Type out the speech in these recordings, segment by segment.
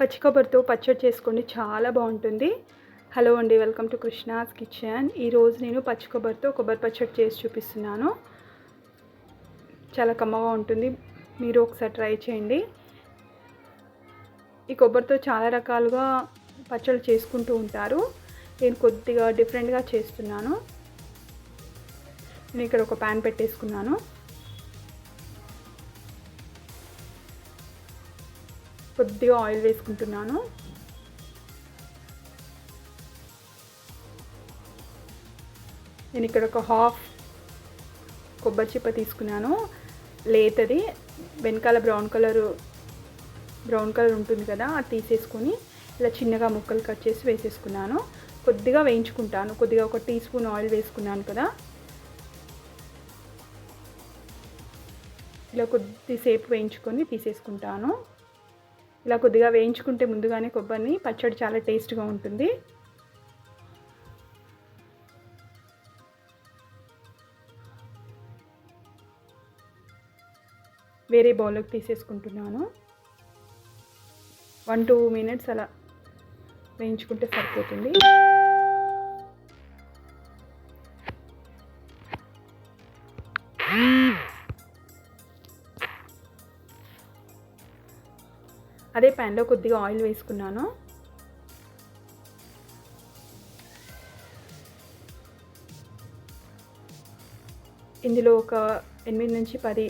పచ్చి కొబ్బరితో పచ్చడి చేసుకోండి చాలా బాగుంటుంది. హలో అండి వెల్కమ్ టు కృష్ణాస్ కిచెన్ ఈరోజు నేను పచ్చి కొబ్బరితో కొబ్బరి పచ్చడి చేసి చూపిస్తున్నాను. చాలా కమ్మగా ఉంటుంది మీరు ఒకసారి ట్రై చేయండి. ఈ కొబ్బరితో చాలా రకాలుగా పచ్చళ్ళు చేసుకుంటూ ఉంటారు. నేను కొద్దిగా డిఫరెంట్గా చేస్తున్నాను. నేను ఇక్కడ ఒక ప్యాన్ పెట్టేసుకున్నాను. కొద్దిగా ఆయిల్ వేసుకుంటున్నాను. నేను ఇక్కడ ఒక హాఫ్ కొబ్బరి చిప్ప తీసుకున్నాను. లేతది వెనకాల బ్రౌన్ కలర్ బ్రౌన్ కలర్ ఉంటుంది కదా అది తీసేసుకొని ఇలా చిన్నగా ముక్కలు కట్ చేసి వేసేసుకున్నాను. కొద్దిగా వేయించుకుంటాను. కొద్దిగా ఒక టీ స్పూన్ ఆయిల్ వేసుకున్నాను కదా. ఇలా కొద్దిసేపు వేయించుకొని తీసేసుకుంటాను. ఇలా కొద్దిగా వేయించుకుంటే ముందుగానే కొబ్బరిని పచ్చడి చాలా టేస్ట్గా ఉంటుంది. వేరే బౌల్లోకి తీసేసుకుంటున్నాను. వన్ టూ మినిట్స్ అలా వేయించుకుంటే సరిపోతుంది. ప్యాన్లో కొద్దిగా ఆయిల్ వేసుకున్నాను. ఇందులో ఒక ఎనిమిది నుంచి పది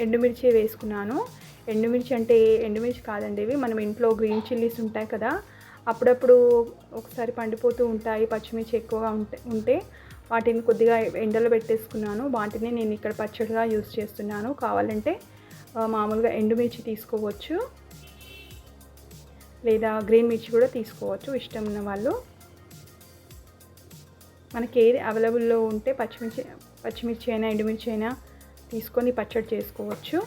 ఎండుమిర్చి వేసుకున్నాను. ఎండుమిర్చి అంటే ఎండుమిర్చి కాదండి ఇవి. మనం ఇంట్లో గ్రీన్ చిల్లీస్ ఉంటాయి కదా అప్పుడప్పుడు ఒకసారి పండిపోతూ ఉంటాయి. పచ్చిమిర్చి ఎక్కువగా ఉంటే ఉంటే వాటిని కొద్దిగా ఎండలో పెట్టేసుకున్నాను. వాటిని నేను ఇక్కడ పచ్చడిగా యూస్ చేస్తున్నాను. కావాలంటే మామూలుగా ఎండుమిర్చి తీసుకోవచ్చు. లేదా గ్రీన్ మిర్చి కూడా తీసుకోవచ్చు ఇష్టం ఉన్న వాళ్ళు. మనకి ఏది అవైలబుల్లో ఉంటే పచ్చిమిర్చి పచ్చిమిర్చి అయినా ఎండుమిర్చి అయినా తీసుకొని పచ్చడి చేసుకోవచ్చు.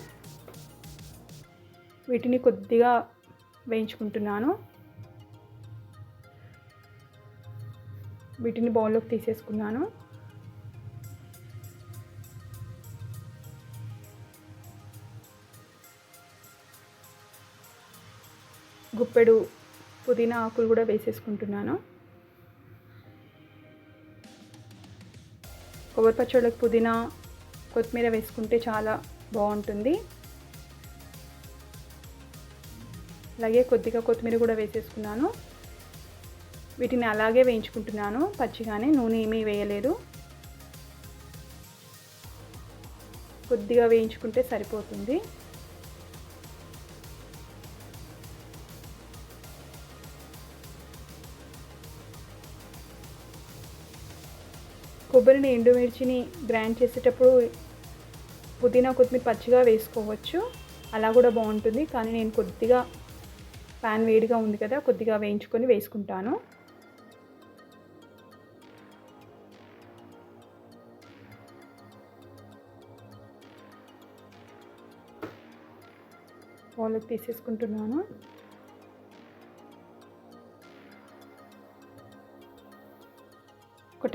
వీటిని కొద్దిగా వేయించుకుంటున్నాను. వీటిని బౌల్లోకి తీసేసుకున్నాను. గుప్పెడు పుదీనా ఆకులు కూడా వేసేసుకుంటున్నాను. కొబ్బరి పచ్చళ్ళకి పుదీనా కొత్తిమీర వేసుకుంటే చాలా బాగుంటుంది. అలాగే కొద్దిగా కొత్తిమీర కూడా వేసేసుకున్నాను. వీటిని అలాగే వేయించుకుంటున్నాను. పచ్చిగానే నూనె ఏమీ వేయలేదు. కొద్దిగా వేయించుకుంటే సరిపోతుంది. కొబ్బరిని ఎండుమిర్చిని గ్రైండ్ చేసేటప్పుడు పుదీనా కొత్తిమీర పచ్చిగా వేసుకోవచ్చు. అలా కూడా బాగుంటుంది. కానీ నేను కొద్దిగా ప్యాన్ వేడిగా ఉంది కదా కొద్దిగా వేయించుకొని వేసుకుంటాను. వాళ్ళకి తీసేసుకుంటున్నాను.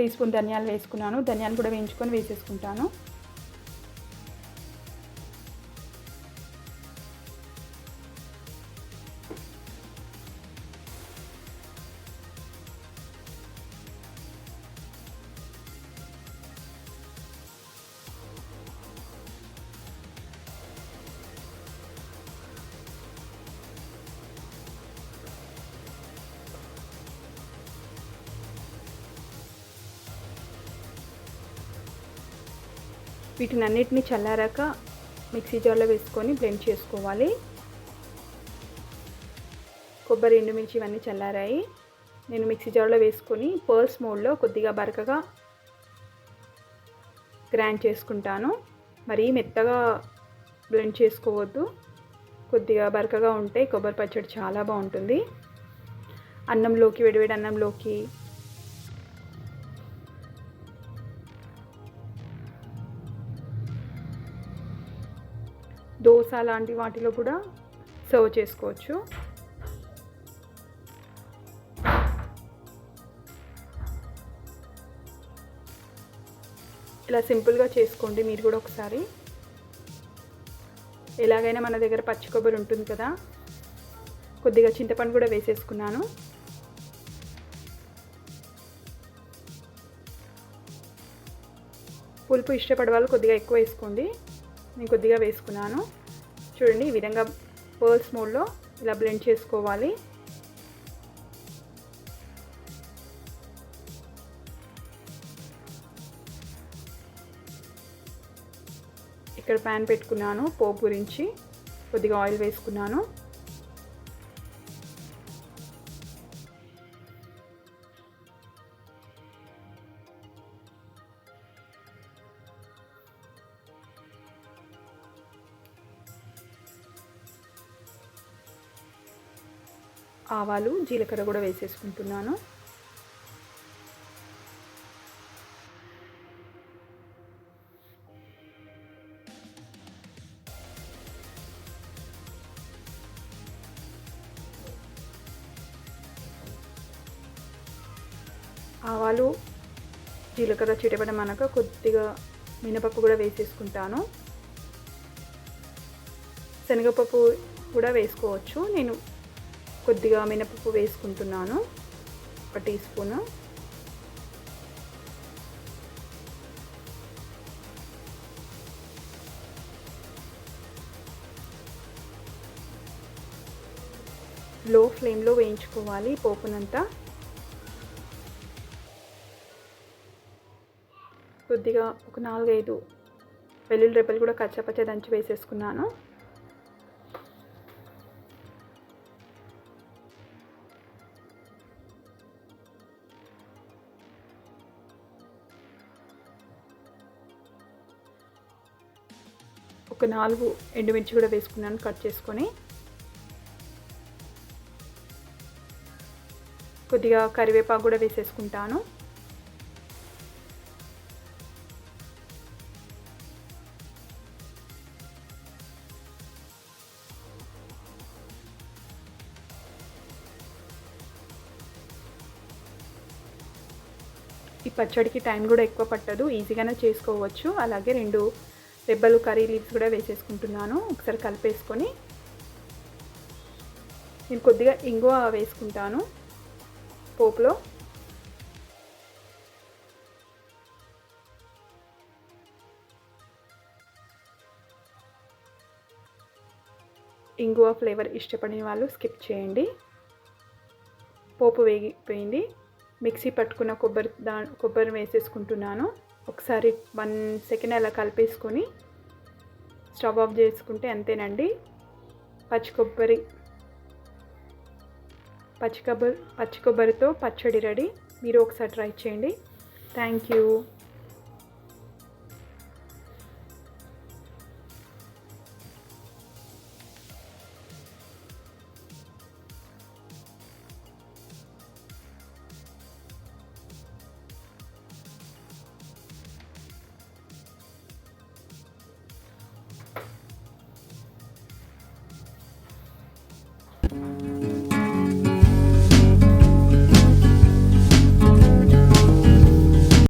టీ స్పూన్ ధనియాలు వేసుకున్నాను. ధనియాలు కూడా వేయించుకొని వేసేసుకుంటాను. వీటిని అన్నిటిని చల్లారాక మిక్సీ జార్లో వేసుకొని బ్లెండ్ చేసుకోవాలి. కొబ్బరి ఎండుమిర్చి ఇవన్నీ చల్లారాయి. నేను మిక్సీ జార్లో వేసుకొని పర్స్ మోడ్లో కొద్దిగా బరకగా గ్రైండ్ చేసుకుంటాను. మరీ మెత్తగా బ్లెండ్ చేసుకోవద్దు. కొద్దిగా బరకగా ఉంటే కొబ్బరి పచ్చడి చాలా బాగుంటుంది. అన్నంలోకి వేడివేడి అన్నంలోకి దోశ లాంటి వాటిలో కూడా సర్వ్ చేసుకోవచ్చు. ఇలా సింపుల్గా చేసుకోండి మీరు కూడా ఒకసారి. ఎలాగైనా మన దగ్గర పచ్చి కొబ్బరి ఉంటుంది కదా. కొద్దిగా చింతపండు కూడా వేసేసుకున్నాను. పులుపు ఇష్టపడే వాళ్ళు కొద్దిగా ఎక్కువ వేసుకోండి. నేను కొద్దిగా వేసుకున్నాను. చూడండి ఈ విధంగా పర్ల్స్ మోడ్లో ఇలా బ్లెండ్ చేసుకోవాలి. ఇక్కడ ప్యాన్ పెట్టుకున్నాను పోపు గురించి కొద్దిగా ఆయిల్ వేసుకున్నాను. ఆవాలు జీలకర్ర కూడా వేసేసుకుంటున్నాను. ఆవాలు జీలకర్ర చిటపడం అనక కొద్దిగా మినపప్పు కూడా వేసేసుకుంటాను. శనగపప్పు కూడా వేసుకోవచ్చు. నేను కొద్దిగా మినపప్పు వేసుకుంటున్నాను. ఒక టీ స్పూను. లో ఫ్లేమ్లో వేయించుకోవాలి పోపునంతా. కొద్దిగా ఒక నాలుగైదు వెల్లుల్లి రెప్పలు కూడా కచ్చపచ్చ దంచి వేసేసుకున్నాను. ఒక నాలుగు ఎండుమిర్చి కూడా వేసుకున్నాను కట్ చేసుకొని. కొద్దిగా కరివేపాకు కూడా వేసేసుకుంటాను. ఈ పచ్చడికి టైం కూడా ఎక్కువ పట్టదు ఈజీగానే చేసుకోవచ్చు. అలాగే రెండు రెబ్బలు కర్రీ లీవ్స్ కూడా వేసేసుకుంటున్నాను. ఒకసారి కలిపేసుకొని నేను కొద్దిగా ఇంగువ వేసుకుంటాను పోపులో. ఇంగువ ఫ్లేవర్ ఇష్టపడిన వాళ్ళు స్కిప్ చేయండి. పోపు వేగిపోయింది. మిక్సీ పట్టుకున్న కొబ్బరి దా కొబ్బరి వేసేసుకుంటున్నాను. ఒకసారి వన్ సెకండ్ అలా కలిపేసుకొని స్టవ్ ఆఫ్ చేసుకుంటే అంతేనండి. పచ్చి కొబ్బరి పచ్చి కొబ్బరి పచ్చి కొబ్బరితో పచ్చడి రెడీ. మీరు ఒకసారి ట్రై చేయండి. Thank you.